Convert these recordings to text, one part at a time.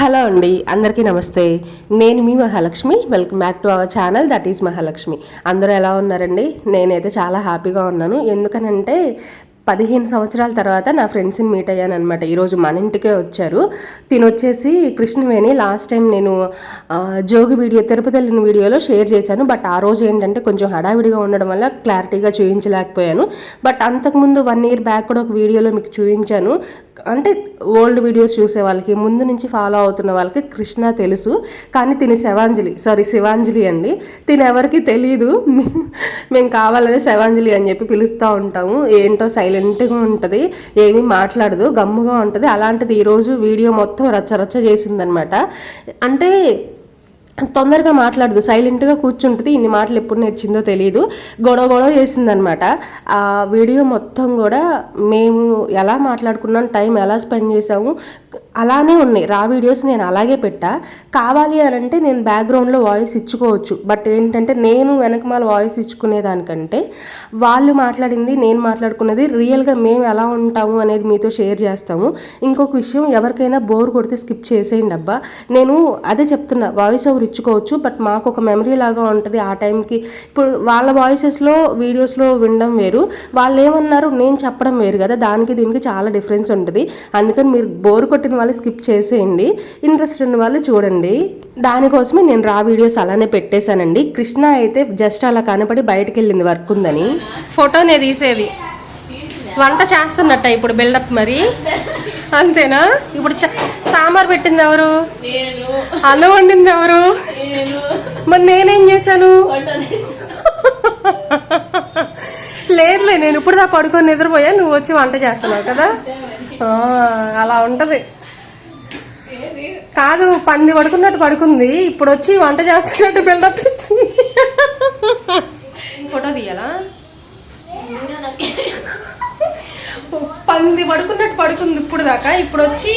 Hello అండి అందరికీ నమస్తే. నేను మీ Mahalakshmi welcome back to our channel that is Mahalakshmi. అందరూ ఎలా ఉన్నారండి? నేనైతే చాలా హ్యాపీగా ఉన్నాను. ఎందుకనంటే పదిహేను సంవత్సరాల తర్వాత నా ఫ్రెండ్స్ని మీట్ అయ్యాను అనమాట ఈరోజు మన ఇంటికే వచ్చారు. తినొచ్చేసి కృష్ణవేణి లాస్ట్ టైం నేను జోగి వీడియో తిరుపతి వెళ్ళిన వీడియోలో షేర్ చేశాను. బట్ ఆ రోజు ఏంటంటే కొంచెం హడావిడిగా ఉండడం వల్ల క్లారిటీగా చూపించలేకపోయాను బట్ అంతకుముందు వన్ ఇయర్ బ్యాక్ కూడా ఒక వీడియోలో మీకు చూపించాను అంటే ఓల్డ్ వీడియోస్ చూసే వాళ్ళకి ముందు నుంచి ఫాలో అవుతున్న వాళ్ళకి కృష్ణ తెలుసు. కానీ తిని శవాంజలి సారీ శివాంజలి అండి. తిని ఎవరికి తెలియదు మేము కావాలనే శవాంజలి అని చెప్పి పిలుస్తూ ఉంటాము. ఏంటో సైలెంట్ సైలెంట్గా ఉంటుంది. ఏమీ మాట్లాడదు. గమ్ముగా ఉంటుంది. అలాంటిది ఈరోజు వీడియో మొత్తం రచ్చ రచ్చ చేసిందనమాట అంటే తొందరగా మాట్లాడదు సైలెంట్గా కూర్చుంటుంది ఇన్ని మాటలు ఎప్పుడు నేర్చిందో తెలియదు గొడవ గొడవ చేసిందనమాట. ఆ వీడియో మొత్తం కూడా మేము ఎలా మాట్లాడుకున్నాం టైం ఎలా స్పెండ్ చేసాము అలానే ఉన్నాయి. రా వీడియోస్ నేను అలాగే పెట్టా. కావాలి అని అంటే నేను బ్యాక్గ్రౌండ్లో వాయిస్ ఇచ్చుకోవచ్చు. బట్ ఏంటంటే నేను వెనకమాల వాయిస్ ఇచ్చుకునేదానికంటే వాళ్ళు మాట్లాడింది నేను మాట్లాడుకున్నది రియల్గా మేము ఎలా ఉంటాము అనేది మీతో షేర్ చేస్తాము. ఇంకొక విషయం ఎవరికైనా బోర్ కొడితే స్కిప్ చేసేయండి అబ్బా. నేను అదే చెప్తున్నా వాయిస్ ఓవర్ ఇచ్చుకోవచ్చు బట్ మాకు ఒక మెమరీ లాగా ఉంటుంది ఆ టైంకి. ఇప్పుడు వాళ్ళ వాయిసెస్లో వీడియోస్లో వినడం వేరు. వాళ్ళు ఏమన్నారు నేను చెప్పడం వేరు కదా దానికి దీనికి చాలా డిఫరెన్స్ ఉంటుంది. అందుకని మీరు బోర్ కొట్టిన వాళ్ళు స్కిప్ చేసేయండి. ఇంట్రెస్ట్ ఉన్న వాళ్ళు చూడండి. దానికోసమే నేను రా వీడియోస్ అలానే పెట్టేశానండి. కృష్ణ అయితే జస్ట్ అలా కనపడి బయటకు వెళ్ళింది వర్క్ ఉందని. ఫోటోనే తీసేది. వంట చేస్తున్నట్ట ఇప్పుడు బిల్డప్ మరి? అంతేనా? ఇప్పుడు చ- సాంబార్ పెట్టింది ఎవరు? నేను అన్నం వండింది ఎవరు? నేను మరి నేనేం చేశాను? లేదులే నేను ఇప్పుడు దా పడుకొని నిద్రపోయా నువ్వు వచ్చి వంట చేస్తున్నావు కదా? ఆ, అలా ఉంటది. కాదు పంది పడుకున్నట్టు పడుకుంది. ఇప్పుడు వచ్చి వంట చేస్తున్నట్టు బిల్డప్ ఇస్తుంది. ఫోటో తీయాలా? పంది పడుకున్నట్టు పడుకుంది ఇప్పుడు దాకా. ఇప్పుడు వచ్చి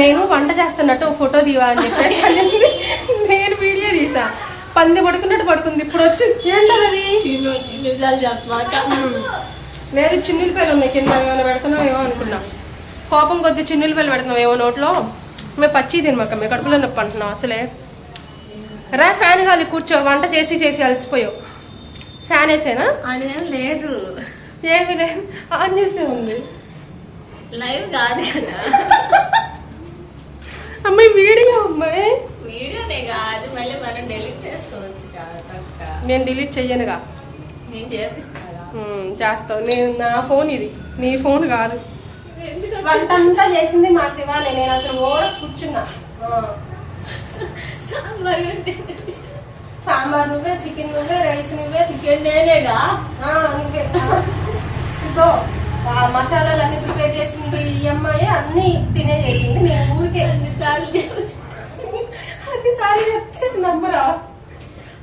నేను వంట చేస్తున్నట్టు ఒక ఫోటో తీవా అని చెప్పేసి. నేను వీడియో తీసా. పంది పడుకున్నట్టు పడుకుంది. ఇప్పుడు వచ్చి ఏంటది లేదు చిన్నులపాయలు ఉన్నాయి. కింద ఏమైనా పెడుతున్నావు ఏమో అనుకున్నా. కోపం కొద్ది చిన్నులపాయలు పెడుతున్నావు ఏమో నోట్లో. మేము పచ్చి తినమాక మేము కడుపులో నొప్పి అంటున్నాం అసలే. రా ఫ్యాన్ గాలి కూర్చో. వంట చేసి చేసి అలసిపోయావు. ఫ్యాన్ వేసేనా? లేదు. ఏమి లేదు ఆన్ చేసే ఉంది లైవ్ కాదు కదా. అమ్మాయి వీడియో అమ్మాయి. వీడియోనే కాదు మళ్ళీ మనం డెలీట్ చేసుకోవచ్చు నేను డిలీట్ చెయ్యనుగా. నేను చేపిస్తారా? ఉమ్, చేస్తావు. నేను నా ఫోన్ ఇది. నీ ఫోన్ కాదు. వంట అంతా చేసింది మా శివాని. నేను అసలు ఓర కూర్చున్నా. ఆ. సాంబార్ సాంబార్ నువ్వే చికెన్ నువ్వే రైస్ నువ్వే చికెన్ నేనేగా? నువ్వే. ఆ. ఆ మసాలాలన్నీ ప్రిపేర్ చేసింది ఈ అమ్మాయి అన్ని తినే చేసింది. నేను ఊరికే అన్నిసార్లు చెప్తే. నమ్మరా?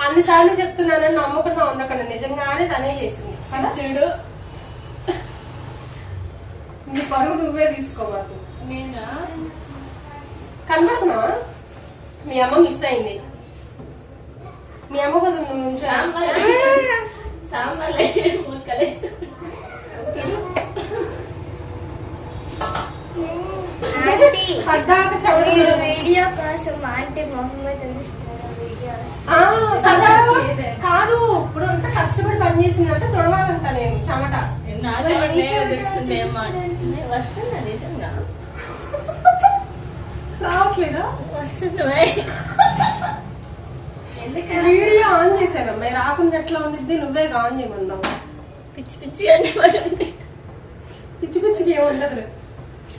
అన్నిసార్లు చెప్తున్నానని నమ్మకుండా ఉండకుండా. నిజంగానే తనే చేసింది. చూడు. నీ పరువు నువ్వే తీసుకో మాకు నేనా? కనపడుతున్నావా మీ అమ్మ మిస్ అయింది. మీ అమ్మ బదులు నువ్వు నుంచో. సాంబార్. సాంబార్ పద్దాక చవడి మీరు వీడియో కోసం ఆంటీ మొహమ్మద్ అందిస్తున్నారు వీడియోస్. ఆ, కదా? ఇప్పుడు అంతా కష్టపడి పని చేసిందంటే తొడవాలంట నేను చెమట. రావట్లేదా? వీడియో ఆన్ చేశాను అమ్మాయి రాకుండా ఎట్లా ఉండిద్ది? నువ్వే ఆన్ చేయమందాం పిచ్చి పిచ్చి అని పిచ్చి పిచ్చికి ఏమి ఉండదు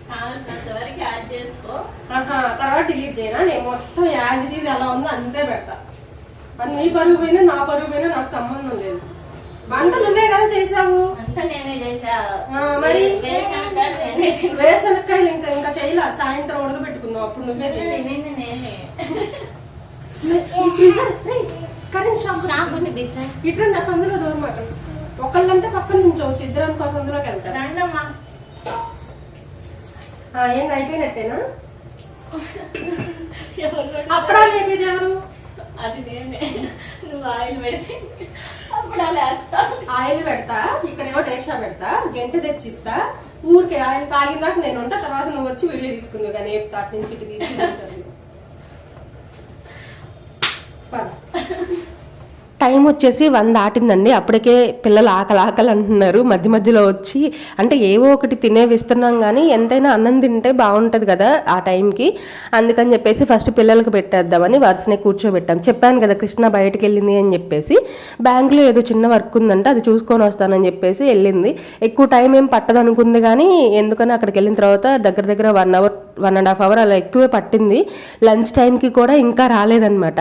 కావాల్సినంత వరకు యాడ్ చేసుకో తర్వాత డిలీట్ చేయనా నేను మొత్తం యాజ్ ఇట్ ఈజ్ ఎలా ఉందో అంతే పెడతా అది నీ పరుగు పోయినా నా పరుగు పోయినా నాకు సంబంధం లేదు వంట నువ్వే కదా చేసావు మరి? వేసనక్కాయలు ఇంకా ఇంకా చేయలా సాయంత్రం ఉడకబెట్టుకుందాం అప్పుడు నువ్వే కరెంట్ షాప్ ఇట్లా నా ఉంటే పక్కన నుంచోవచ్చు ఇద్దరు అనుకో అందులోకి వెళ్తా. ఏం అయిపోయినట్టేనా? అప్పుడా లేపేది ఎవరు? అది నువ్వు ఆయిల్ పెడితే అప్పుడు ఆయిల్ పెడతా ఇక్కడ ఏమో టేషా పెడతా గంట తెచ్చిస్తా. ఊరికే ఆయన తాగిందాక నేను ఉంటా తర్వాత నువ్వు వచ్చి వీడియో తీసుకుంది కానీ తాటి నుంచి ఇటు తీసుకుని టైం వచ్చేసి వన్ దాటిందండి. అప్పటికే పిల్లలు ఆకలి ఆకలి అంటున్నారు. మధ్య మధ్యలో వచ్చి అంటే ఏవో ఒకటి తినేవిస్తున్నాం కానీ ఎంతైనా అన్నం తింటే బాగుంటుంది కదా ఆ టైంకి. అందుకని చెప్పేసి ఫస్ట్ పిల్లలకు పెట్టేద్దామని వరుసనే కూర్చోబెట్టాం. చెప్పాను కదా కృష్ణ బయటకు వెళ్ళింది అని చెప్పేసి. బ్యాంకులో ఏదో చిన్న వర్క్ ఉందంటే అది చూసుకొని వస్తానని చెప్పేసి వెళ్ళింది. ఎక్కువ టైం ఏం పట్టదు అనుకుంది కానీ ఎందుకని అక్కడికి వెళ్ళిన తర్వాత దగ్గర దగ్గర one hour one and half hour అలా ఎక్కువే పట్టింది. లంచ్ టైంకి కూడా ఇంకా రాలేదనమాట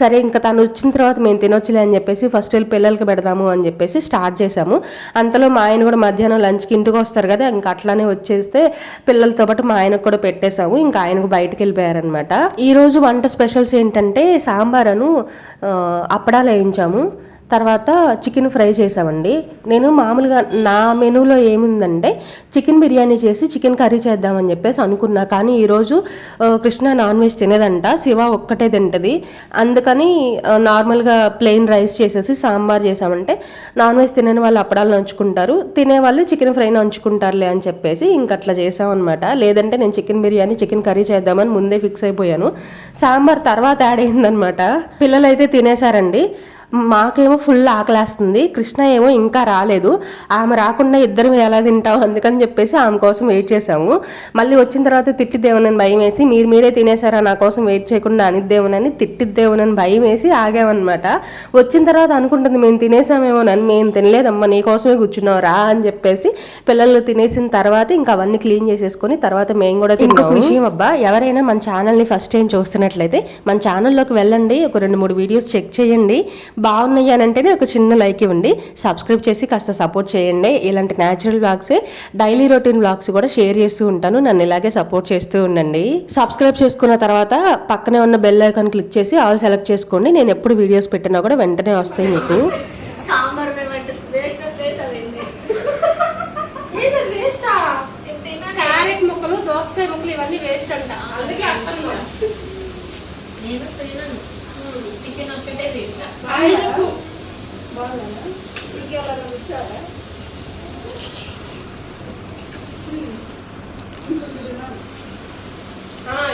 సరే ఇంకా తను వచ్చిన తర్వాత మేము తినొచ్చులే అని చెప్పేసి ఫస్ట్ వెళ్ళి పిల్లలకి పెడదాము అని చెప్పేసి స్టార్ట్ చేసాము అంతలో మా ఆయన కూడా మధ్యాహ్నం లంచ్కి ఇంటికి వస్తారు కదా ఇంకా అట్లానే వచ్చేస్తే పిల్లలతో పాటు మా ఆయనకు కూడా పెట్టేశాము. ఇంకా ఆయనకు బయటకు వెళ్ళిపోయారనమాట ఈరోజు వంట స్పెషల్స్ ఏంటంటే సాంబారను అప్పడాలు వేయించాము. తర్వాత చికెన్ ఫ్రై చేసామండి నేను మామూలుగా నా మెనూలో ఏముందంటే చికెన్ బిర్యానీ చేసి చికెన్ కర్రీ చేద్దామని చెప్పేసి అనుకున్నా. కానీ ఈరోజు కృష్ణ నాన్ వెజ్ తినదంట. శివ ఒక్కటే తింటది. అందుకని నార్మల్గా ప్లెయిన్ రైస్ చేసేసి సాంబార్ చేసామంటే నాన్ వెజ్ తినని వాళ్ళు అప్పడాలు నంచుకుంటారు. తినేవాళ్ళు చికెన్ ఫ్రై నంచుకుంటారులే అని చెప్పేసి ఇంక అట్లా చేసామన్నమాట లేదంటే నేను చికెన్ బిర్యానీ చికెన్ కర్రీ చేద్దామని ముందే ఫిక్స్ అయిపోయాను. సాంబార్ తర్వాత యాడ్ అయిందనమాట పిల్లలు అయితే తినేశారండి. మాకేమో ఫుల్ ఆకలేస్తుంది. కృష్ణ ఏమో ఇంకా రాలేదు. ఆమె రాకుండా ఇద్దరం ఎలా తింటాం అందుకని చెప్పేసి ఆమె కోసం వెయిట్ చేసాము మళ్ళీ వచ్చిన తర్వాత తిట్టిద్దేమోనని భయం వేసి మీరు మీరే తినేసారా నా కోసం వెయిట్ చేయకుండా అనిద్దేమోనని తిట్టిద్దేమోనని భయం వేసి ఆగామన్నమాట. వచ్చిన తర్వాత అనుకుంటుంది మేము తినేసామేమోనని మేము తినలేదమ్మా నీ కోసమే కూర్చున్నాం రా అని చెప్పేసి పిల్లలు తినేసిన తర్వాత ఇంకా అవన్నీ క్లీన్ చేసేసుకొని తర్వాత మేము కూడా ఇంకొక విషయం అబ్బా ఎవరైనా మన ఛానల్ని ఫస్ట్ టైం చూస్తున్నట్లయితే మన ఛానల్లోకి వెళ్ళండి ఒక రెండు మూడు వీడియోస్ చెక్ చేయండి. బాగున్నాయి అని అంటేనే ఒక చిన్న లైక్ ఇవ్వండి సబ్స్క్రైబ్ చేసి కాస్త సపోర్ట్ చేయండి. ఇలాంటి natural blogs daily routine blogs కూడా షేర్ చేస్తూ ఉంటాను. నన్ను ఇలాగే సపోర్ట్ చేస్తూ ఉండండి. సబ్స్క్రైబ్ చేసుకున్న తర్వాత పక్కనే ఉన్న బెల్ ఐకాన్ క్లిక్ చేసి ఆల్ సెలెక్ట్ చేసుకోండి. నేను ఎప్పుడు వీడియోస్ పెట్టినా కూడా వెంటనే వస్తాయి మీకు సాంబార్ మేమంటే వేస్ట్ వేస్ట్ అవింది వేస్టా తిన్నాను క్యారెట్ ముక్కలు దోసకాయ ముక్కలు ఇవన్నీ వేస్ట్ అంట అందుకే అంటున్నా నేను తినను చికెన్ ఒక్కటే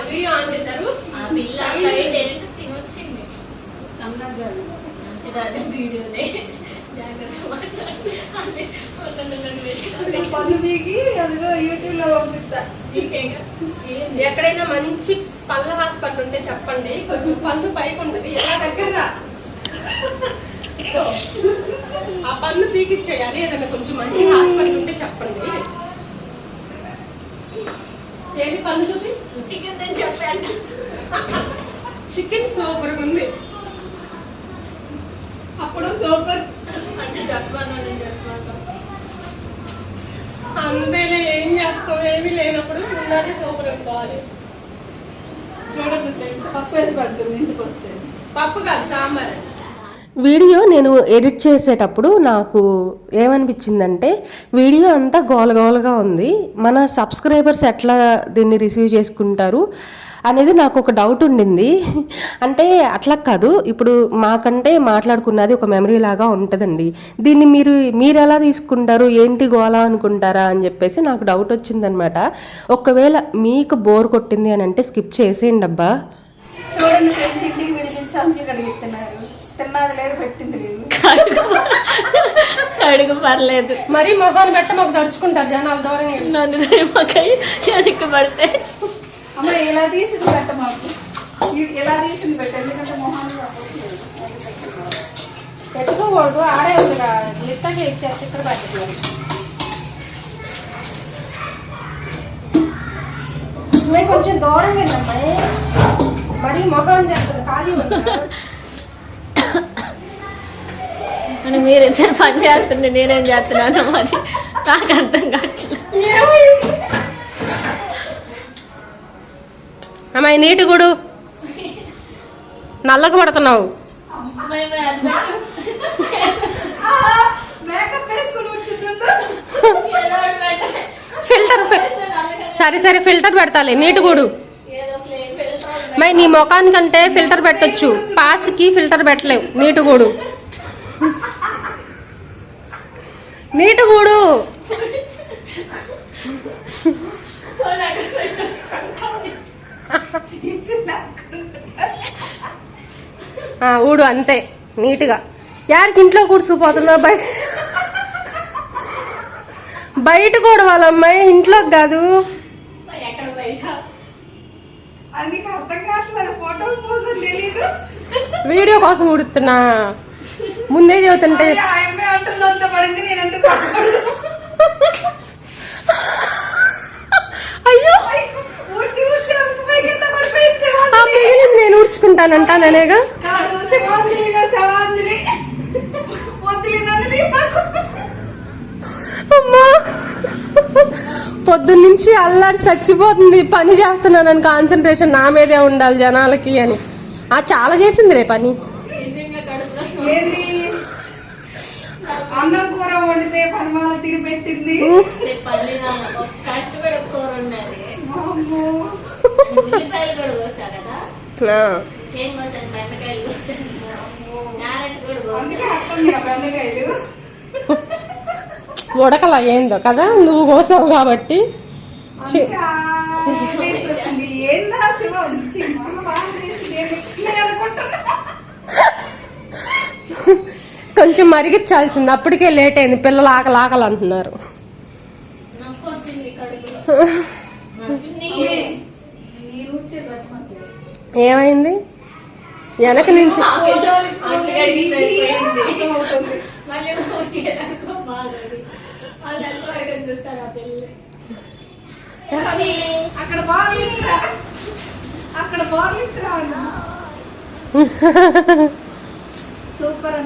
వీడియో ఆన్ చేశారు. ఆ పిల్ల తినొచ్చింది? ఎక్కడైనా మంచి పళ్ళ హాస్పిటల్ ఉంటే చెప్పండి. కొంచెం పన్ను పైకి ఉంటుంది ఎలా దగ్గర ఆ పన్ను పీకిచ్చేయాలి ఏదైనా కొంచెం మంచి హాస్పిటల్ ఉంటే చెప్పండి. ఏది పన్ను చూపి? చికెన్ తిని చెప్పాను. చికెన్ సూపర్ ఉంది. అప్పుడు సూపర్. అంటే చెప్పాను నేను చెప్పాను. అంతేలే ఏం చేస్తాం ఏమీ లేనప్పుడు ఉన్నది సూపర్ అనుకోవాలి చూడండి ఫ్రెండ్స్ పప్పు వేసి పడుతుంది? ఇంటికి వస్తే పప్పు కాదు సాంబార్ అది. వీడియో నేను ఎడిట్ చేసేటప్పుడు నాకు ఏమనిపించిందంటే వీడియో అంతా గోలగోలగా ఉంది. మన సబ్స్క్రైబర్స్ ఎట్లా దీన్ని రిసీవ్ చేసుకుంటారు అనేది నాకు ఒక డౌట్ ఉండింది. అంటే అట్లా కాదు ఇప్పుడు మాకంటే మాట్లాడుకున్నది ఒక మెమరీ లాగా ఉంటుందండి. దీన్ని మీరు మీరు ఎలా తీసుకుంటారు? ఏంటి గోల అనుకుంటారా? అని చెప్పేసి నాకు డౌట్ వచ్చిందనమాట. ఒకవేళ మీకు బోర్ కొట్టింది అని అంటే స్కిప్ చేసేయండి అబ్బా. చూడండి ఫ్రెండ్స్ ఇంటికి పిలిపించి అంట్లు కడిగిస్తున్నారు తిన్నది లేదు పెట్టింది లేదు అడుగు పర్లేదు. మరీ మొహాన్ని పెట్ట మాకు దడుచుకుంటారు జనాలు దూరంగా. వెళ్ళి. నన్ను దయమాకై వెనక్కి పడితే అమ్మ ఇలా తీసింది పెట్ట మాకు. ఇలా తీసింది పెట్ట ఎందుకంటే మొహాన్ని. పెట్టుకోకూడదు ఆడే ఉందిగా లిత్తగా ఇచ్చారు చిత్ర పట్టుకున్నారు మేము కొంచెం దూరం వెళ్ళమ్మాయి మరీ మొహం చేస్తుంది ఖాళీ ఉంది అని మీరైతే పని చేస్తుండే నేనేం చేస్తున్నాను మరి నాకు అర్థం కావట్లేదు అమ్మాయి నీటి గుడు? నల్లక పడుతున్నావు. ఫిల్టర్ సరే సరే ఫిల్టర్ పెడతాలి. నీటి గుడు. మై నీ ముఖానికంటే ఫిల్టర్ పెట్టొచ్చు. పాచికి ఫిల్టర్ పెట్టలేవు. నీటి గూడు. నీటు గూడు. ఊడు అంతే. నీట్గా. యారికి ఇంట్లో కూర్చుపోతున్నావు బయట బయట కూడా వాళ్ళమ్మాయి ఇంట్లోకి కాదు. ఎక్కడ బయట? అది నీకు అర్థం కావట్లేదు. ఫోటో కోసం తెలీదు. వీడియో కోసం ఉడుతున్నా. ముందే పడింది నేను ఎందుకు అయ్యో! నేను ఊడ్చుకుంటానంటా నేనేగా కాదు శివాంజలిగా శివాంజలి వద్దులే నందిని అమ్మా పొద్దున్నుంచి అల్లాడి చచ్చిపోతుంది పని చేస్తున్నానని కాన్సన్ట్రేషన్ నా మీదే ఉండాలి జనాలకి అని. ఆ చాలా చేసింది రే పని. అన్నం కూర వండితే తిరిగి పెట్టింది బెండకాయలు. ఉడకలా ఏందో కదా నువ్వు కోసావు కాబట్టి. కొంచెం మరిగించాల్సింది. అప్పటికే లేట్ అయింది. పిల్లలు ఆకలి ఆకలి అంటున్నారు. ఏమైంది? వెనక నుంచి అక్కడ బార్లించరా అక్కడ బార్లించరా అన్నా? సూపర్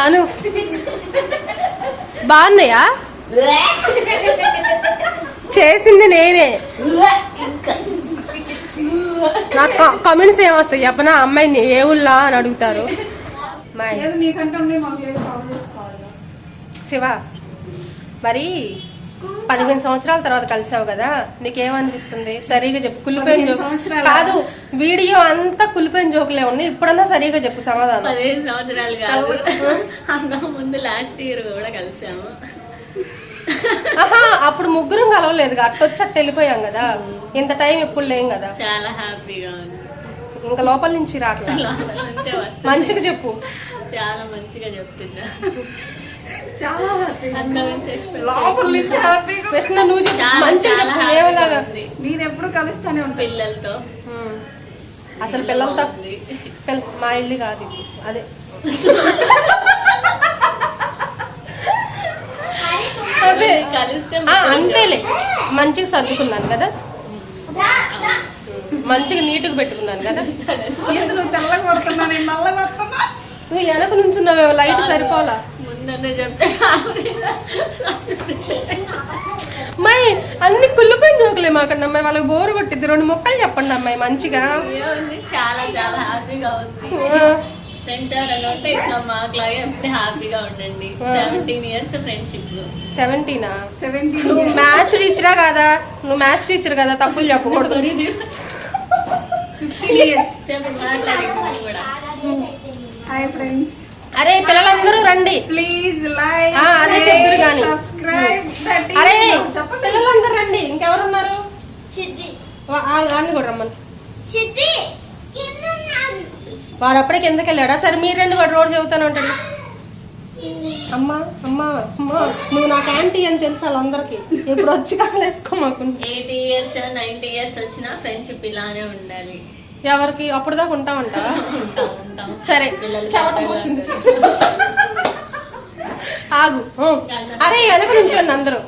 అను. బాగున్నాయా? చేసింది నేనే. నాకు కామెంట్స్ ఏమొస్తాయి? చెప్పనా? అమ్మాయిని ఏ ఊళ్ళో అని అడుగుతారు. శివ మరి పదిహేను సంవత్సరాల తర్వాత కలిసావు కదా? నీకేమనిపిస్తుంది? సరిగా చెప్పు. కులిపోయిన జోక్? కాదు వీడియో అంతా కులిపోయిన జోకులే ఉన్నాయి. ఇప్పుడన్నా సరిగా చెప్పు సమాధానం. పదిహేను సంవత్సరాలు కాదు. అంతకు ముందు లాస్ట్ ఇయర్ కూడా కలిసాము. అప్పుడు ముగ్గురం కలవలేదు అట్టొచ్చి అట్ట వెళ్ళిపోయాం కదా. ఇంత టైం ఎప్పుడు లేం కదా. చాలా హ్యాపీగా ఉంది. ఇంకా లోపల నుంచి వస్తుంది. మంచిగా చెప్పు. చాలా మంచిగా చెప్తున్నా చాలా. లోపల నుంచి హ్యాపీగా కృష్ణ నువ్వు చెప్పు. మంచిగా ఏమలాగా. నేను ఎప్పుడు కలుస్తానే ఉంటాను పిల్లలతో. అసలు పిల్లలతో మా ఇల్లు కాదు ఇది. అదే కలిస్తే ఆ, అంతేలే. మంచిగా సర్దుకున్నాను కదా. మంచిగా నీట్గా పెట్టుకున్నాను కదా. నువ్వు వెనక నుంచున్నావు లైట్ సరిపోలా అమ్మాయి అన్ని కుళ్ళిపోయిన జోకులే మాకండి అమ్మాయి. వాళ్ళకి బోరు కొట్టిద్ది. రెండు మొక్కలు చెప్పండి అమ్మాయి మంచిగా. చాలా చాలా హ్యాపీగా ఫ్రెండ్స్ ఎవరైనా ఉంటే ఇట్లా మాకులాగే ఎప్పుడు హ్యాపీగా ఉండండి. సెవెంటీన్ ఇయర్స్ ఫ్రెండ్షిప్ సెవెంటీనా సెవెంటీన్ నువ్వు మ్యాథ్స్ టీచరా కాదా? నువ్వు మ్యాథ్స్ టీచర్ కదా? తప్పులు చెప్పకూడదు. ఫిఫ్టీన్ ఇయర్స్ కూడా. హాయ్ ఫ్రెండ్స్ అరే పిల్లలందరూ రండి. ప్లీజ్ లైక్ ఆ, అదే చెప్తురు గాని. సబ్స్క్రైబ్ అరే చెప్పండి. పిల్లలందరూ రండి. ఇంకెవరున్నారు? వాడిని కూడా రమ్మని. వాడు అప్పటికి ఎందుకు వెళ్ళాడా? సరే మీరు రెండు వాడు రోడ్ చెబుతాను అంటాడు. అమ్మా అమ్మా అమ్మా నువ్వు నాకు యాంటీ అని తెలుసు వాళ్ళందరికీ. ఇప్పుడు వచ్చి కాలేసుకో మాకు ఎయిటీ ఇయర్స్ నైన్టీ ఇయర్స్ వచ్చినా ఫ్రెండ్షిప్ ఇలానే ఉండాలి. ఎవరికి? అప్పుడు దాకా ఉంటామంట ఉంటాం ఉంటాం. సరే చెమట పోసింది. ఆగు. అరే వెనక నుంచోండి అందరూ.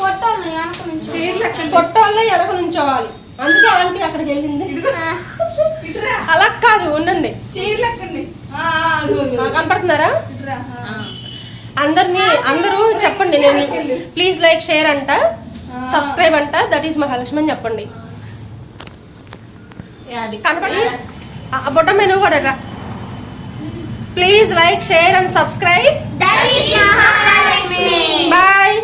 కొట్టాము వెనక నుంచి? కొట్టోళ్ళే వెనక నుంచోవాలి. అందుకే ఆంటీ అక్కడికి వెళ్ళింది. అలా కాదు ఉండండి. కనపడుతున్నారా. అందరినీ అందరూ చెప్పండి నేను ప్లీజ్ లైక్ షేర్ అంట సబ్స్క్రైబ్ అంట దట్ ఈస్ మహాలక్ష్మి అని చెప్పండి. కనపడి? బొట్ట మెను కూడా please like share and subscribe. That is Mahalakshmi. Bye.